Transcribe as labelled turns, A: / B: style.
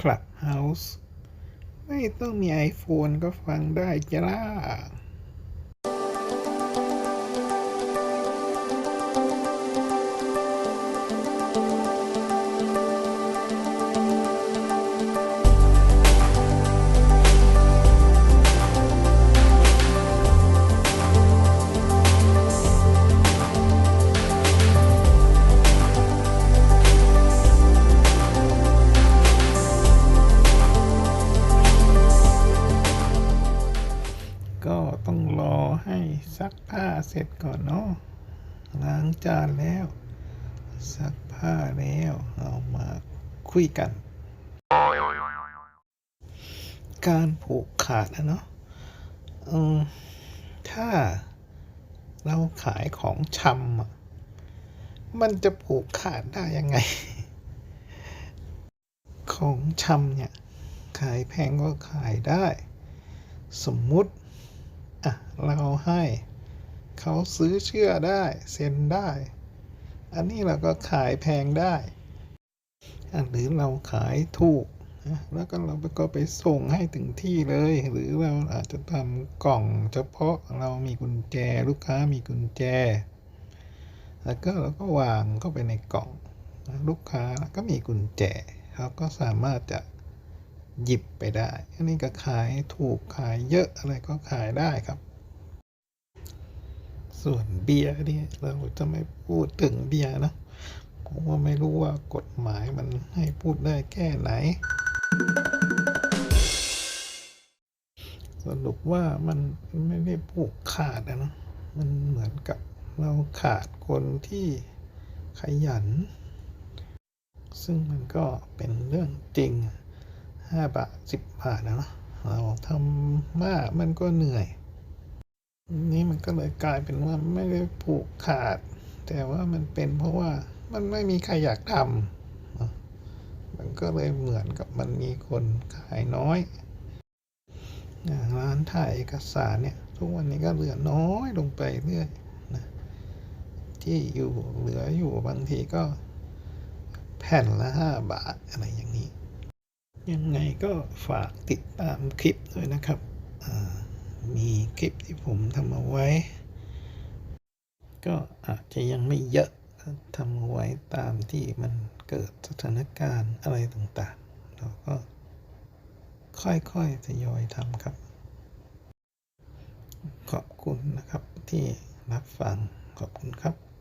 A: Clubhouse ไม่ต้องมี iPhone ก็ฟังได้จ้า ต้องรอให้ซักผ้าเสร็จก่อนเนาะล้างจานแล้ว ซักผ้าแล้ว เอามาคุยกัน การผูกขาดนะเนาะถ้าเราขายของชำมันจะผูกขาดได้ยังไง ของชำเนี่ย ขายแพงก็ขายได้ สมมุติ อะเราให้เขาซื้อเชื่อได้เซ็นได้ อันนี้เราก็ขายแพงได้หรือเราขายถูกแล้วก็เราก็ไปส่งให้ถึงที่เลย หรือเราอาจจะทำกล่องเฉพาะเรามีกุญแจลูกค้ามีกุญแจ แล้วก็เราก็วางเข้าไปในกล่อง ลูกค้าก็มีกุญแจเขาก็สามารถจะ หยิบไปได้ อันนี้ก็ขายถูกขายเยอะอะไรก็ขายได้ครับ ส่วนเบียร์นี่เราจะไม่พูดถึงเบียร์นะเพราะว่าไม่รู้ว่ากฎหมายมันให้พูดได้แค่ไหน สรุปว่ามันไม่ได้ผูกขาดนะมันเหมือนกับเราขาดคนที่ขยัน ซึ่งมันก็เป็นเรื่องจริง ห้าบาทสิบบาทนะเนะเราทำมากมันก็เหนื่อย นี่มันก็เลยกลายเป็นว่าไม่ได้ผูกขาด แต่ว่ามันเป็นเพราะว่ามันไม่มีใครอยากทำมันก็เลยเหมือนกับมันมีคนขายน้อยอย่างร้านถ่ายเอกสารเนี่ยทุกวันนี้ก็เหลือน้อยลงไปเรื่อยนะที่อยู่เหลืออยู่บางทีก็แผ่นละห้าบาทอะไรอย่างนี้ ยังไงก็ฝากติดตามคลิปด้วยนะครับ มีคลิปที่ผมทำเอาไว้ ก็อาจจะยังไม่เยอะทำเอาไว้ตามที่มันเกิดสถานการณ์อะไรต่างๆ เราก็ค่อยๆทยอยทำครับ ขอบคุณนะครับที่รับฟังขอบคุณครับ